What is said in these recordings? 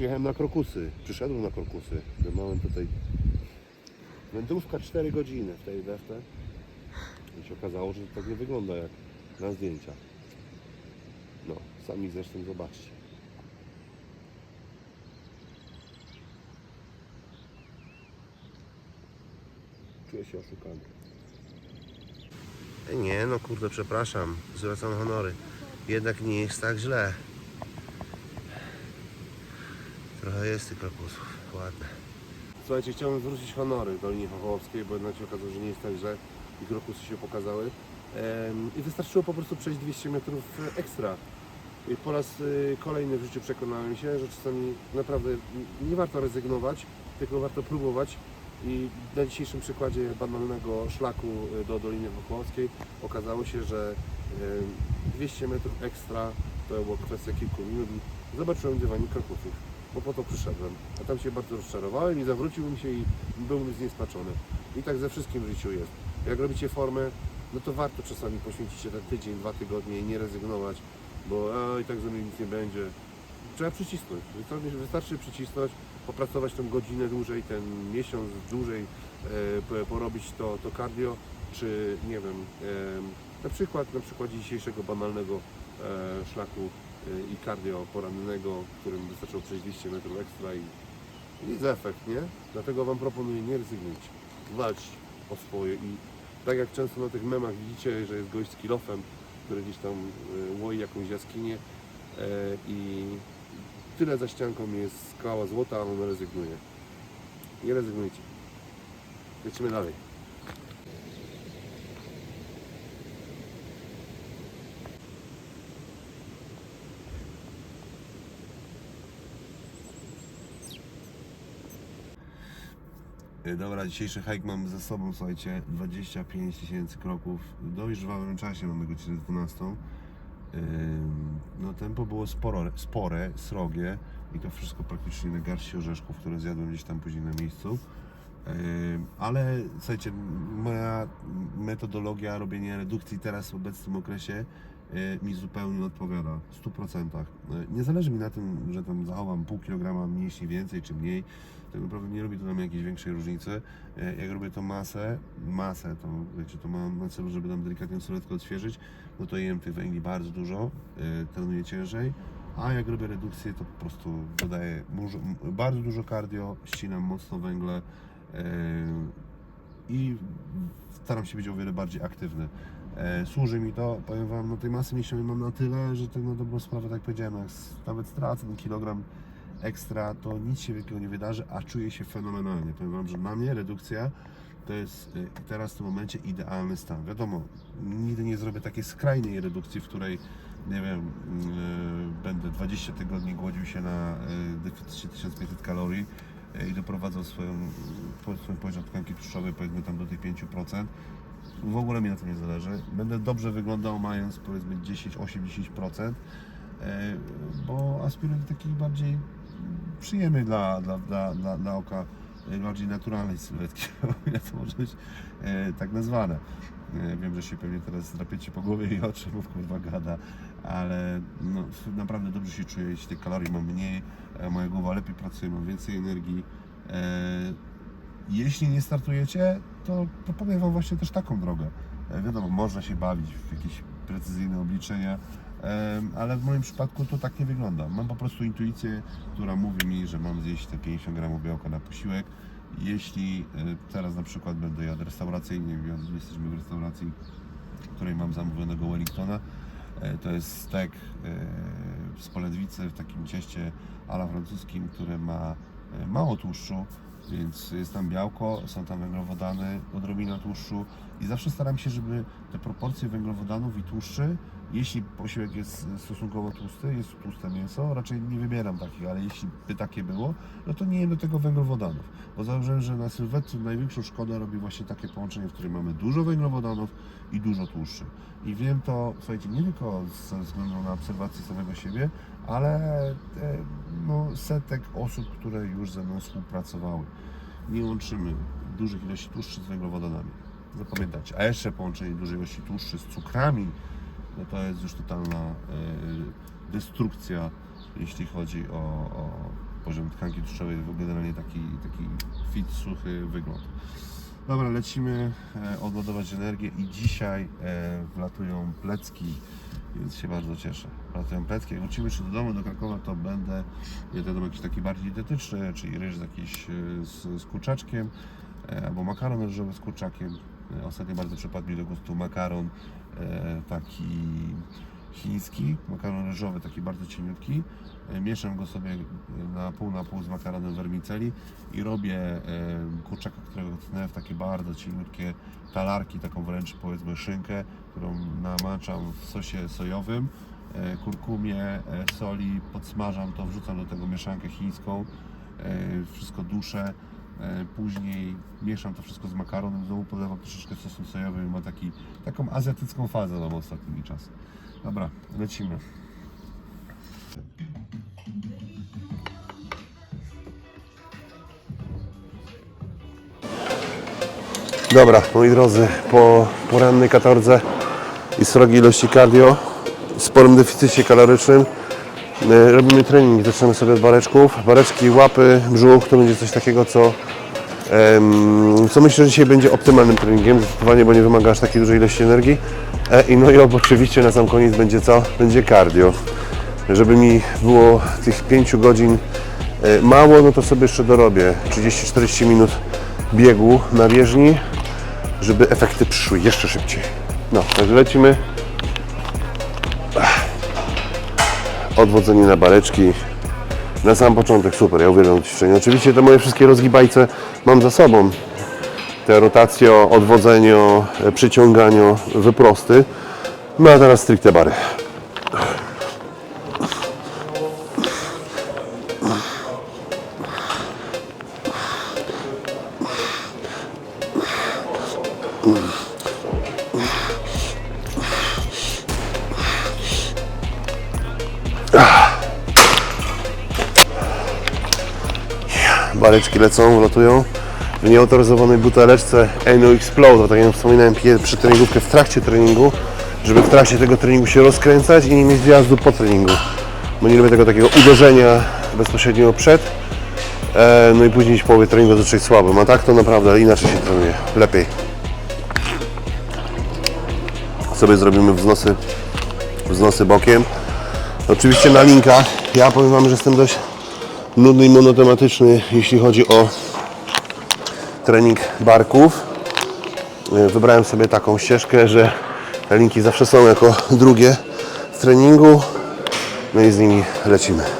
Przyjechałem na krokusy. Przyszedłem na krokusy. Mam tutaj wędrówka 4 godziny w tej deftę. I się okazało, że to tak nie wygląda jak na zdjęciach. No, sami zresztą zobaczcie. Czuję się oszukany. Nie, no kurde, przepraszam. Zwracam honory. Jednak nie jest tak źle. Trochę jest tych krokusów. Ładne. Słuchajcie, chciałbym zwrócić honory Dolinie Chochołowskiej, bo jednak się okazało, że nie jest tak źle i krokusy się pokazały. I wystarczyło po prostu przejść 200 metrów e, ekstra. I po raz y, kolejny w życiu przekonałem się, że czasami naprawdę nie warto rezygnować, tylko warto próbować. I na dzisiejszym przykładzie banalnego szlaku y, do Doliny Chochołowskiej okazało się, że y, 200 metrów ekstra to była kwestia kilku minut zobaczyłem dywanik krokusów, bo po to przyszedłem. A tam się bardzo rozczarowałem i zawrócił mi się i byłem zniesmaczony. I tak ze wszystkim w życiu jest. Jak robicie formę, no to warto czasami poświęcić się ten tydzień, dwa tygodnie i nie rezygnować, bo i tak ze mnie nic nie będzie. Trzeba przycisnąć. Wystarczy- przycisnąć, popracować tą godzinę dłużej, ten miesiąc dłużej, e, po- porobić to, to cardio, czy nie wiem, e, na przykład na przykładzie dzisiejszego banalnego e, szlaku i cardio porannego, którym wystarczyło przejść 200 metrów ekstra i jest efekt, nie? Dlatego Wam proponuję, nie rezygnujcie. Walczcie o swoje i tak jak często na tych memach widzicie, że jest gość z kilofem, który gdzieś tam y, łoi jakąś jaskinię e, i tyle za ścianką jest skała złota, a on rezygnuje. Nie rezygnujcie. Lecimy dalej. Dobra, dzisiejszy hike mam ze sobą, słuchajcie, 25 tysięcy kroków. W dość żwawym czasie mamy godzinę 12. Ym, No tempo było sporo, spore, srogie i to wszystko praktycznie na garści orzeszków, które zjadłem gdzieś tam później na miejscu. Ym, Ale słuchajcie, moja metodologia robienia redukcji teraz w obecnym okresie mi zupełnie odpowiada w 100%. Y, Nie zależy mi na tym, że tam zachowam pół kilograma mniejsi więcej czy mniej. Tak naprawdę nie robi to mnie jakiejś większej różnicy. Y, Jak robię to masę, masę, to wiecie, to mam na celu, żeby tam delikatnie sylwetkę odświeżyć, no to jem tych węgli bardzo dużo, y, trenuję ciężej. A jak robię redukcję, to po prostu dodaję bardzo dużo cardio, ścinam mocno węgle y, i staram się być o wiele bardziej aktywny. E, Służy mi to, powiem Wam, no tej masy mięśniowej mam na tyle, że tak na dobrą sprawę, tak powiedziałem, jak nawet stracę ten kilogram ekstra, to nic się wielkiego nie wydarzy, a czuję się fenomenalnie. Powiem Wam, że na mnie redukcja to jest y, teraz w tym momencie idealny stan. Wiadomo, nigdy nie zrobię takiej skrajnej redukcji, w której nie wiem, y, będę 20 tygodni głodził się na y, deficycie 1500 kalorii y, i doprowadzał swoją, y, swój poziom tkanki tłuszczowej powiedzmy tam do tych 5%. W ogóle mi na tym nie zależy. Będę dobrze wyglądał mając powiedzmy 10, 8, 10%, e, bo aspiruję do takiej bardziej przyjemnej dla, dla, dla, dla, dla oka, e, bardziej naturalnej sylwetki, o ile to może być e, tak nazwane. E, Wiem, że się pewnie teraz drapiecie po głowie i oczy, bo kurwa gada, ale no, naprawdę dobrze się czuję, jeśli tych kalorii mam mniej, moja głowa lepiej pracuje, mam więcej energii. Jeśli nie startujecie, to proponuję Wam właśnie też taką drogę. E, Wiadomo, można się bawić w jakieś precyzyjne obliczenia, ale w moim przypadku to tak nie wygląda. Mam po prostu intuicję, która mówi mi, że mam zjeść te 50 gramów białka na posiłek. Jeśli e, teraz na przykład będę jadł restauracyjnie, jesteśmy w restauracji, w której mam zamówionego Wellingtona, e, to jest stek z poledwicy w takim cieście ala francuskim, które ma mało tłuszczu, więc jest tam białko, są tam węglowodany, odrobina tłuszczu i zawsze staram się, żeby te proporcje węglowodanów i tłuszczy, jeśli posiłek jest stosunkowo tłusty, jest tłuste mięso, raczej nie wybieram takich, ale jeśli by takie było, no to nie jem do tego węglowodanów, bo zauważyłem, że na sylwetce największą szkodę robi właśnie takie połączenie, w którym mamy dużo węglowodanów i dużo tłuszczy. I wiem to, słuchajcie, nie tylko ze względu na obserwację samego siebie, ale e, no, setek osób, które już ze mną współpracowały. Nie łączymy dużych ilości tłuszczy z węglowodanami. Zapamiętajcie. A jeszcze połączenie dużej ilości tłuszczy z cukrami, no to jest już totalna, e, destrukcja, jeśli chodzi o, o poziom tkanki tłuszczowej, w ogóle generalnie taki, taki fit, suchy wygląd. Dobra, lecimy e, odładować energię i dzisiaj e, wlatują plecki, więc się bardzo cieszę. Wlatują plecki. Jak wrócimy jeszcze do domu, do Krakowa, to będę jadł jakiś taki bardziej dietetyczny, czyli ryż z jakiś z, z kurczaczkiem, albo makaron ryżowy z kurczakiem. Ostatnio bardzo przypadł mi do gustu makaron taki chiński, makaron ryżowy, taki bardzo cieniutki. E, Mieszam go sobie na pół na pół z makaronem vermicelli i robię e, kurczaka, którego tnę w takie bardzo cieniutkie talarki, taką wręcz powiedzmy szynkę, którą namaczam w sosie sojowym, e, kurkumie, e, soli, podsmażam to, wrzucam do tego mieszankę chińską, e, wszystko duszę, e, później mieszam to wszystko z makaronem, znowu podlewam troszeczkę sosem sojowym ma taki, taką azjatycką fazę mam ostatnimi czasy. Dobra, lecimy. Dobra, moi drodzy, po porannej katordze i srogiej ilości cardio, sporym deficycie kalorycznym, e, robimy trening. Zaczynamy sobie od bareczków. Bareczki, łapy, brzuch to będzie coś takiego, co, co myślę, że dzisiaj będzie optymalnym treningiem, zdecydowanie, bo nie wymaga aż takiej dużej ilości energii. E, I no i oczywiście na sam koniec będzie co? Będzie cardio. Żeby mi było tych 5 godzin e, mało, no to sobie jeszcze dorobię 30-40 minut biegu na bieżni, żeby efekty przyszły jeszcze szybciej. No, także lecimy. Odwodzenie na bareczki. Na sam początek super, ja uwielbiam ćwiczenie. Oczywiście te moje wszystkie rozgibajce mam za sobą. Te rotacje, odwodzenie, e, przyciąganie, wyprosty. No a teraz stricte bary. Bareczki lecą, lotują w nieautoryzowanej buteleczce Eno Explode. Tak jak wspominałem pie- przy treningówkę w trakcie treningu, żeby w trakcie tego treningu się rozkręcać i nie mieć zjazdu po treningu. Bo nie lubię tego takiego uderzenia bezpośrednio przed, e, no i później w połowie treningu zacząć słabym. A tak to naprawdę inaczej się trenuje, lepiej. Sobie zrobimy wznosy, wznosy bokiem. Oczywiście na linkach. Ja powiem Wam, że jestem dość nudny i monotematyczny, jeśli chodzi o trening barków. E, Wybrałem sobie taką ścieżkę, że te linki zawsze są jako drugie w treningu. No i z nimi lecimy.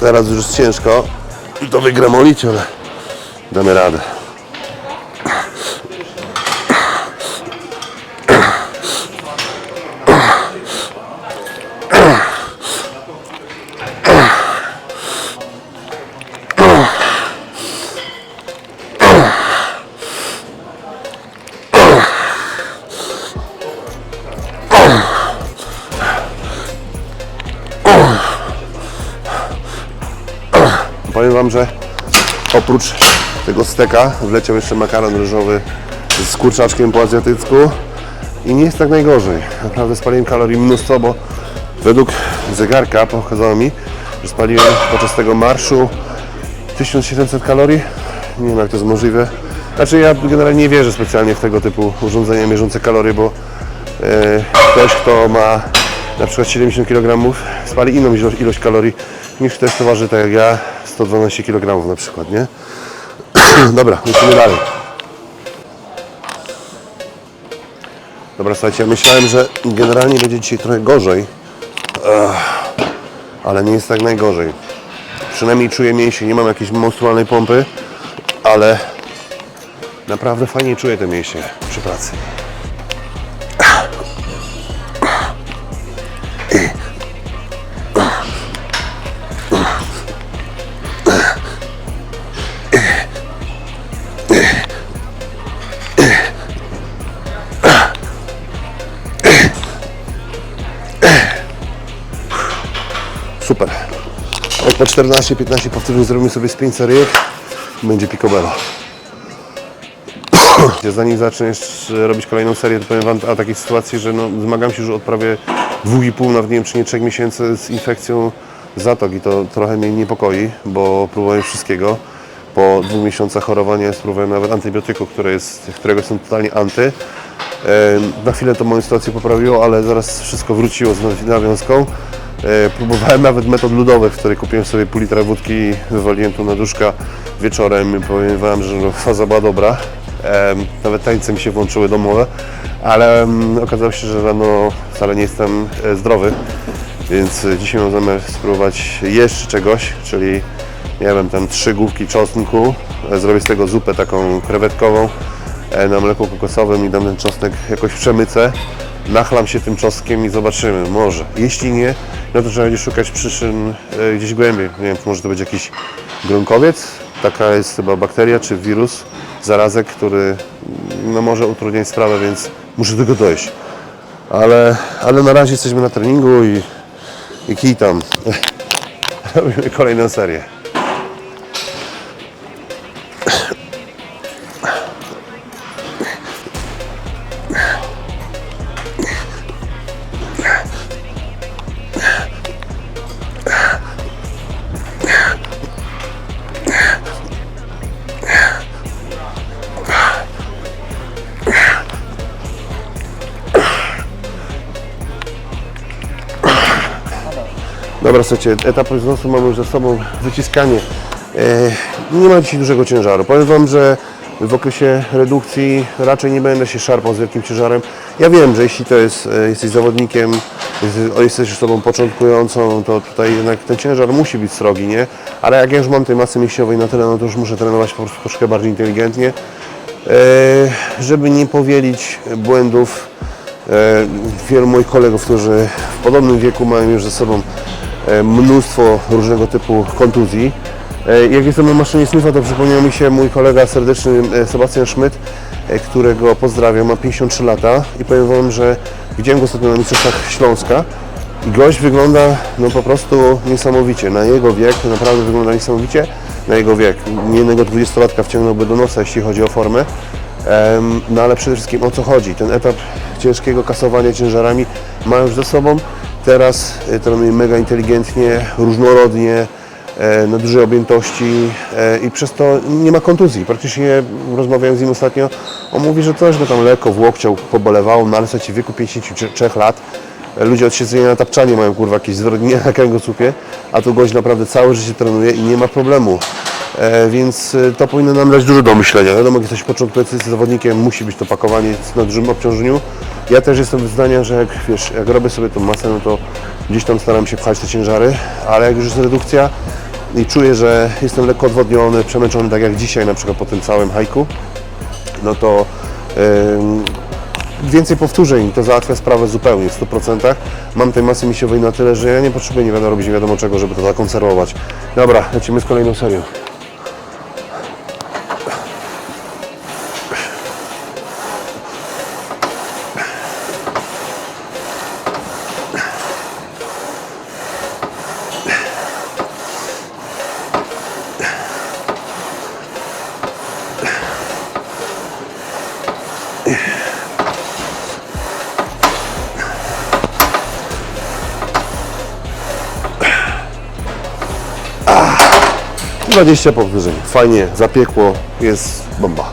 Teraz już jest ciężko to wygramolić, ale damy radę. Powiem Wam, że oprócz tego steka wleciał jeszcze makaron ryżowy z kurczaczkiem po azjatycku i nie jest tak najgorzej. Naprawdę spaliłem kalorii mnóstwo, bo według zegarka pokazało mi, że spaliłem podczas tego marszu 1700 kalorii. Nie wiem jak to jest możliwe. Znaczy ja generalnie nie wierzę specjalnie w tego typu urządzenia mierzące kalorie, bo e, ktoś kto ma na przykład 70 kg spali inną ilość, ilość kalorii niż ktoś kto waży tak jak ja 112 kg na przykład, nie? Dobra, lecimy dalej. Dobra, słuchajcie, ja myślałem, że generalnie będzie dzisiaj trochę gorzej, ale nie jest tak najgorzej. Przynajmniej czuję mięśnie, nie mam jakiejś monstrualnej pompy, ale naprawdę fajnie czuję te mięśnie przy pracy. Po 14-15 powtórzeń zrobimy sobie 5 seryjek, będzie picobello. Zanim zaczniesz e, robić kolejną serię, to powiem Wam o takiej sytuacji, że no, zmagam się już od prawie 2,5, nawet nie wiem czy nie 3 miesięcy z infekcją zatok i to trochę mnie niepokoi, bo próbowałem wszystkiego. Po dwóch miesiącach chorowania spróbowałem nawet antybiotyku, które jest, którego jestem totalnie anty. E, Na chwilę to moją sytuację poprawiło, ale zaraz wszystko wróciło z naw- nawiązką. E, Próbowałem nawet metod ludowych, w której kupiłem sobie pół litra wódki wywaliłem tu na duszka wieczorem i powiem Wam, że faza była dobra. Em, Nawet tańce mi się włączyły domowe, ale em, okazało się, że rano wcale nie jestem e, zdrowy, więc e, dzisiaj mam zamiar spróbować jeszcze czegoś, czyli nie wiem, tam trzy główki czosnku, e, zrobię z tego zupę taką krewetkową e, na mleku kokosowym i dam ten czosnek jakoś przemycę, nachlam się tym czosnkiem i zobaczymy, może. Jeśli nie, no to trzeba będzie szukać przyczyn e, gdzieś głębiej. Nie wiem, może to będzie jakiś grunkowiec, taka jest chyba bakteria czy wirus, zarazek, który mm, no, może utrudniać sprawę, więc muszę do tego dojść. Ale, ale na razie jesteśmy na treningu i, i kij tam. Robimy kolejną serię. Dobra, słuchajcie, etap wzrostu mamy już za sobą, wyciskanie. E, nie ma dzisiaj dużego ciężaru. Powiem Wam, że w okresie redukcji raczej nie będę się szarpał z wielkim ciężarem. Ja wiem, że jeśli to jest, e, jesteś zawodnikiem, jest- jesteś osobą początkującą, to tutaj jednak ten ciężar musi być srogi, nie? Ale jak ja już mam tej masy mięśniowej na tyle, no to już muszę trenować po prostu troszkę bardziej inteligentnie, e, żeby nie powielić błędów wielu moich kolegów, którzy w podobnym wieku mają już ze sobą mnóstwo różnego typu kontuzji. E, Jak jestem na maszynie Smitha, to przypomniał mi się mój kolega serdeczny e, Sebastian e, którego pozdrawiam, ma 53 lata i powiem Wam, że widziałem go ostatnio na Mistrzostwach Śląska i gość wygląda no po prostu niesamowicie. Na jego wiek naprawdę wygląda niesamowicie. Na jego wiek. Nie jednego 20-latka wciągnąłby do nosa, jeśli chodzi o formę. No ale przede wszystkim o co chodzi? Ten etap ciężkiego kasowania ciężarami ma już za sobą. Teraz e, trenuje mega inteligentnie, różnorodnie, e, na dużej objętości e, i przez to nie ma kontuzji. Praktycznie rozmawiałem z nim ostatnio, on mówi, że też go tam lekko w łokciu pobolewało, no ale w wieku 53 lat ludzie od siedzenia na tapczanie mają kurwa jakieś zwyrodnienia na kręgosłupie, a tu gość naprawdę całe życie trenuje i nie ma problemu. Więc to powinno nam dać dużo do myślenia. Wiadomo, jak jesteś początkującym zawodnikiem, musi być to pakowanie na dużym obciążeniu. Ja też jestem zdania, że jak, wiesz, jak robię sobie tą masę, no to gdzieś tam staram się pchać te ciężary, ale jak już jest redukcja i czuję, że jestem lekko odwodniony, przemęczony, tak jak dzisiaj na przykład po tym całym hajku, no to em, więcej powtórzeń to załatwia sprawę zupełnie w 100%. Mam tej masy mięśniowej na tyle, że ja nie potrzebuję nie wiadomo robić nie wiadomo czego, żeby to zakonserwować. Dobra, lecimy z kolejną serią. 20 powtórzeń. Fajnie, zapiekło, jest bomba.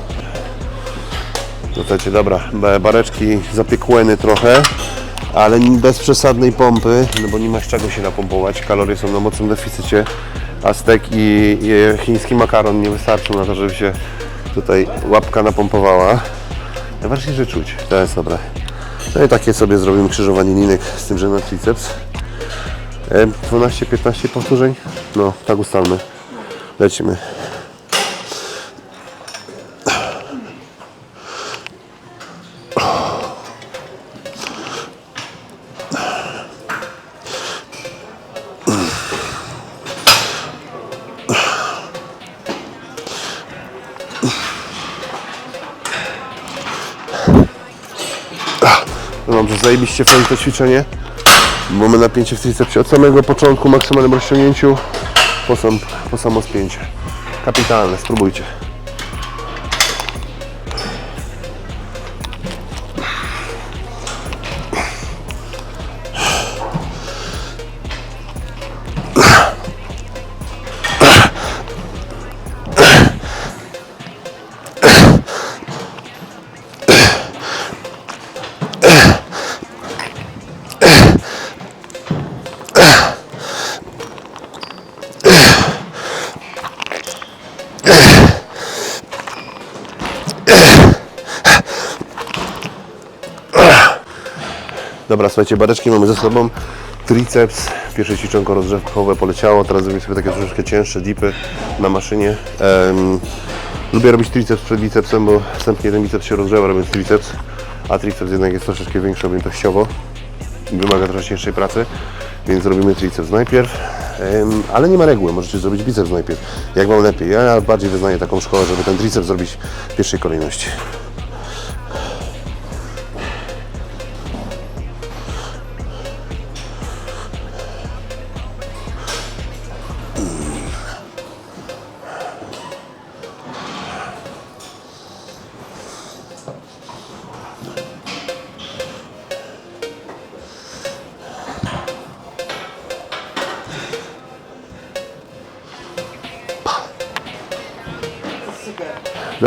Słuchajcie, dobra, ba- bareczki zapiekłeny trochę, ale bez przesadnej pompy, no bo nie ma z czego się napompować. Kalorie są na mocnym deficycie, a stek i, chiński makaron nie wystarczą na to, żeby się tutaj łapka napompowała. Najważniejsze, czuć, to jest dobre. No i takie sobie zrobimy krzyżowanie linek z tym, że na triceps. E, 12-15 powtórzeń? No, tak ustalmy. Lecimy. Dobrze, zajebiście fajne to ćwiczenie. Mamy napięcie w tricepsie od samego początku, maksymalnym rozciągnięciu po, sam, po samo spięcie. Kapitalne, spróbujcie. Dobra, słuchajcie, bareczki mamy ze sobą. Triceps, pierwsze ćwiczonko rozgrzewkowe poleciało, teraz zrobimy sobie takie troszeczkę cięższe dipy na maszynie. Em, lubię robić triceps przed bicepsem, bo wstępnie ten biceps się rozgrzewa robiąc triceps, a triceps jednak jest troszeczkę większy objętościowo i wymaga trochę cięższej pracy, więc robimy triceps najpierw, em, ale nie ma reguły, możecie zrobić biceps najpierw, jak wam lepiej. Ja bardziej wyznaję taką szkołę, żeby ten triceps zrobić w pierwszej kolejności.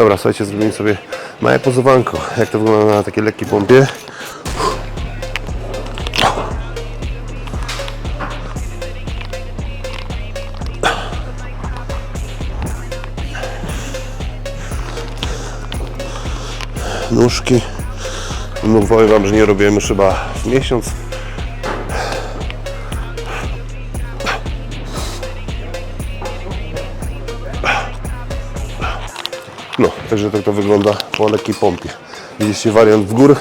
Dobra, słuchajcie, zrobimy sobie małe pozowanko. Jak to wygląda na takiej lekkiej pompie. Nóżki. No powiem Wam, że nie robiłem już chyba miesiąc. Także tak to wygląda po lekkiej pompie. Widzieliście wariant w gór,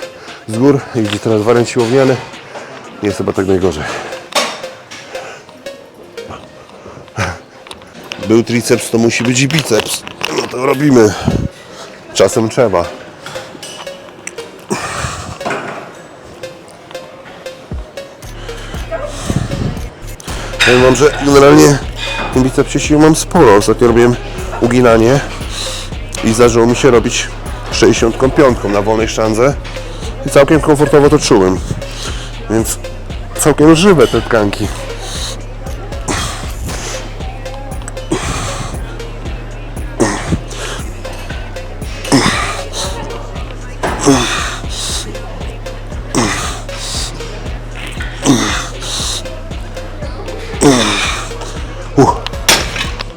z gór, i widzicie teraz wariant siłowniany. Nie jest chyba tak najgorzej. Był triceps, to musi być i biceps. No to robimy. Czasem trzeba. Powiem Wam, że generalnie tym bicepsie sił mam sporo. Ostatnio robiłem uginanie i zdarzyło mi się robić 65 na wolnej sztandze i całkiem komfortowo to czułem. Więc całkiem żywe te tkanki.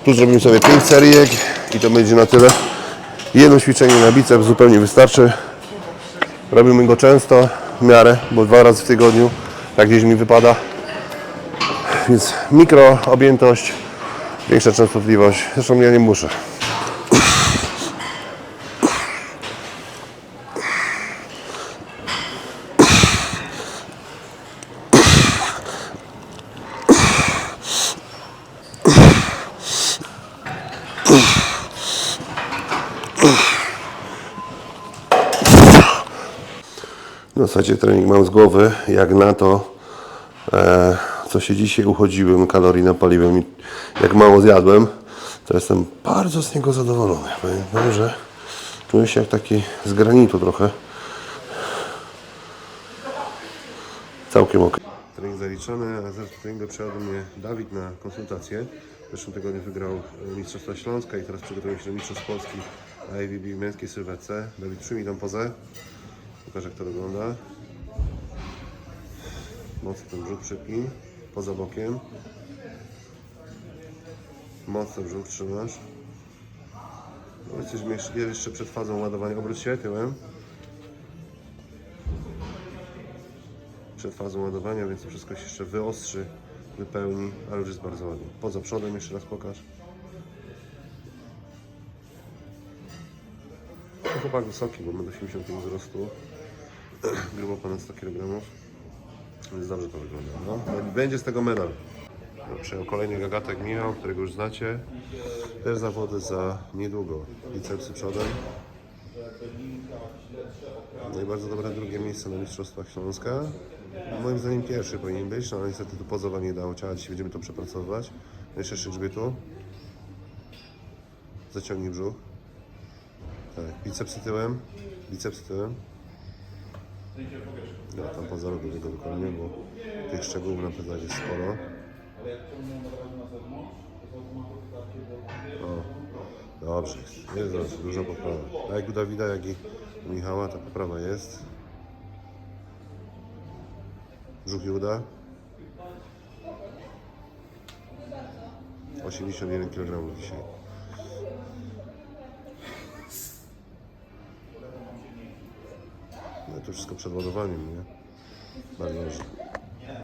Tu zrobimy sobie 5 serijek i to będzie na tyle. Jedno ćwiczenie na biceps zupełnie wystarczy. Robimy go często, w miarę, bo dwa razy w tygodniu, tak gdzieś mi wypada. Więc mikro objętość, większa częstotliwość. Zresztą ja nie muszę. Zasadzie trening mam z głowy, jak na to, e, co się dzisiaj uchodziłem, kalorii napaliłem i jak mało zjadłem, to jestem bardzo z niego zadowolony. Wam, że czuję się jak taki z granitu trochę. Całkiem ok. Trening zaliczony, a zaraz treningu przyjechał mnie Dawid na konsultację. W zeszłym tygodniu wygrał e, Mistrzostwa Śląska i teraz przygotowuje się do Mistrzostw Polski na w męskiej sylwetce. Dawid, przyjmij tą pozę. Pokaż jak to wygląda. Mocno ten brzuch przypnij. Poza bokiem. Mocno brzuch trzymasz. No, jesteśmy jeszcze- przed fazą ładowania. Obróć się tyłem. Przed fazą ładowania, więc to wszystko się jeszcze wyostrzy, wypełni, ale już jest bardzo ładnie. Poza przodem jeszcze raz pokaż. Chłopak wysoki, bo ma do 85 wzrostu. Grubo ponad 100 kg. Więc dobrze to wygląda. No. Będzie z tego medal. No, Przyjął kolejny gagatek Michał, którego już znacie. Też zawody za niedługo. Bicepsy przodem. No i bardzo dobre drugie miejsce na Mistrzostwach Śląska. Moim zdaniem pierwszy powinien być, no ale niestety tu pozowanie nie dało ciała. Dzisiaj będziemy to przepracowywać. Jeszcze trzy grzbietu. Zaciągnij brzuch. Tak, bicepsy tyłem. Bicepsy tyłem. No, tam poza robię tego dokładnie, bo tych szczegółów na pewno jest sporo. O, dobrze, jest dobrze, dużo poprawa. Tak jak u Dawida, jak i u Michała, ta poprawa jest. Brzuch uda. 81 kg dzisiaj. To wszystko przed ładowaniem, nie? Bardzo dobrze.